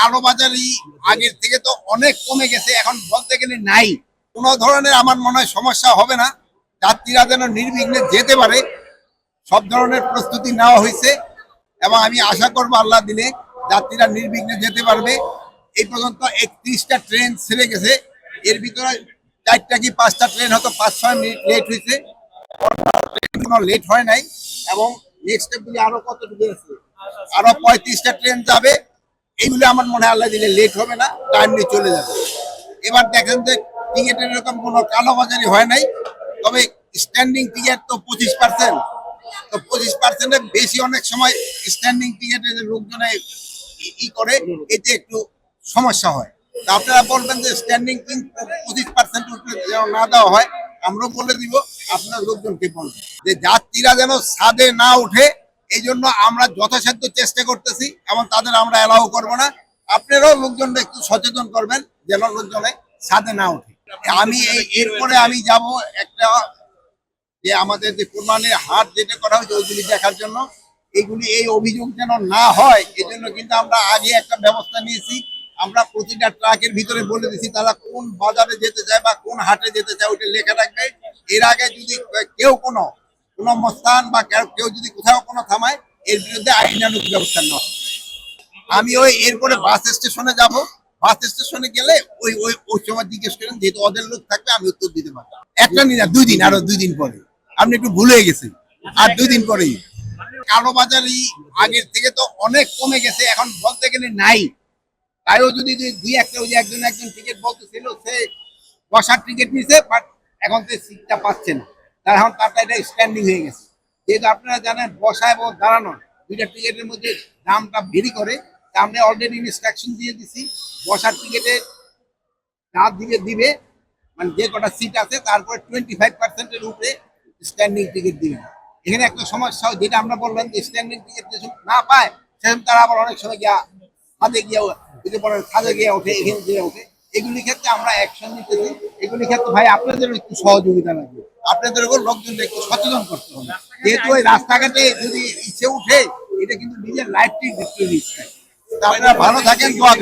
কালোবাজারি আগের থেকে তো অনেক কমে গেছে, এখন বলতে গেলে নাই। কোনো ধরনের আমার মনে হয় সমস্যা হবে না। যাত্রীরা যেন নির্বিঘ্নে যেতে পারে, সব ধরনের প্রস্তুতি নেওয়া হয়েছে এবং আমি আশা করব আল্লাহ দিলে যাত্রীরা নির্বিঘ্নে যেতে পারবে। এই পর্যন্ত একত্রিশটা ট্রেন ছেড়ে গেছে। এর ভিতরে চারটা কি পাঁচটা ট্রেন হয়তো পাঁচ, ছয় মিনিট লেট হয়েছে। কোনো লেট হয় নাই এবং নেক্সট আরও কতটুকু আছে আরও পঁয়ত্রিশটা ট্রেন যাবে। এইগুলো আমার মনে হয় আল্লাহ দিলে লেট হবে না টাইমলি চলে যাবে। এবার দেখেন যে টিকিটের এরকম কোনো কালোবাজারি হয় নাই, তবে স্ট্যান্ডিং টিকিট তো পঁচিশ পার্সেন্ট তো পঁচিশ পার্সেন্টের বেশি অনেক সময় স্ট্যান্ডিং টিকিটের লোকজনে ই- ই করে, এতে একটু সমস্যা হয়। তা আপনারা বলবেন যে স্ট্যান্ডিং পঁচিশ পার্সেন্ট যেন না দেওয়া হয়, আমরাও বলে দিব, আপনার লোকজনকে বলবেন যে যাত্রীরা যেন ছাদে না উঠে এই জন্য আমরা যথাসাধ্য চেষ্টা করতেছি এবং তাদের আমরা অ্যালাউ করব না। আপনারাও লোকজনকে একটু সচেতন করবেন, যেন লোকজনে ছাদে না উঠে আমি এই এরপরে আমি যাব একটা যে আমাদের যে কোরবানির হাট যেটা করা হয়েছে, ওইগুলি দেখার জন্য। এইগুলি এই অভিযোগ যেন না হয় এই জন্য কিন্তু আমরা আগে একটা ব্যবস্থা নিয়েছি। আমরা প্রতিটা ট্রাকের ভিতরে বলে দিছি, তারা কোন বাজারে যেতে চায় বা কোন হাটে যেতে চায়, ওইটা লেখা রাখবে এর আগে যদি কেউ কোনো কোনো বা কেউ- যদি কোথাও কোনো থামায়, এর বিরুদ্ধে আইনানুগ ব্যবস্থা নেওয়া। আমি ওই এরপরে বাস স্টেশনে যাব। বাস স্টেশনে গেলে ওই ওই ওই সময় জিজ্ঞেস করেন, যেহেতু ওদের লোক থাকবে, আমি উত্তর দিতে পারব। একটা নিন দুই দিন, আরও দুই দিন পরে। আপনি একটু ভুলে গেছেন। আর দুই দিন পরেই। কালোবাজারি আগের থেকে তো অনেক কমে গেছে, এখন বলতে গেলে নাই। তাইও যদি দুই একটা ওই একজন একজন টিকিট বলতেছিল, সে বসার টিকিট নিছে বাট এখন সে সিটটা পাচ্ছে না। তার এখন তারটা এটা স্ট্যান্ডিং হয়ে গেছে। যেহেতু আপনারা জানেন বসা এবং দাঁড়ানো দুইটা টিকিটের মধ্যে দামটা ভেরি করে, তা আমরা অলরেডি ইনস্ট্রাকশন দিয়ে দিছি, বসার টিকিটে যা দিবে দিবে মানে যে কটা সিট আছে, তারপরে টোয়েন্টি ফাইভ পার্সেন্টের উপরে স্ট্যান্ডিং টিকিট দিবে। এখানে একটা সমস্যা, যেটা আমরা বললাম যে স্ট্যান্ডিং টিকিট যেসব না পায় সেরকম তারা আবার অনেক সময় গিয়া ছাদে গিয়ে যদি বলে ছাদে গিয়ে ওঠে, এখানে গিয়ে ওঠে এগুলি ক্ষেত্রে আমরা অ্যাকশন নিতেছি। এগুলি ক্ষেত্রে ভাই আপনাদের একটু সহযোগিতা লাগবে। আপনাদের উপর লোকজনকে একটু সচেতন করতে হবে। যেহেতু ওই রাস্তাঘাটে যদি ইচ্ছে উঠে, এটা কিন্তু নিজের লাইফটি ডিস্ট্রিবিউট আপনারা ভালো থাকেন, দোয়া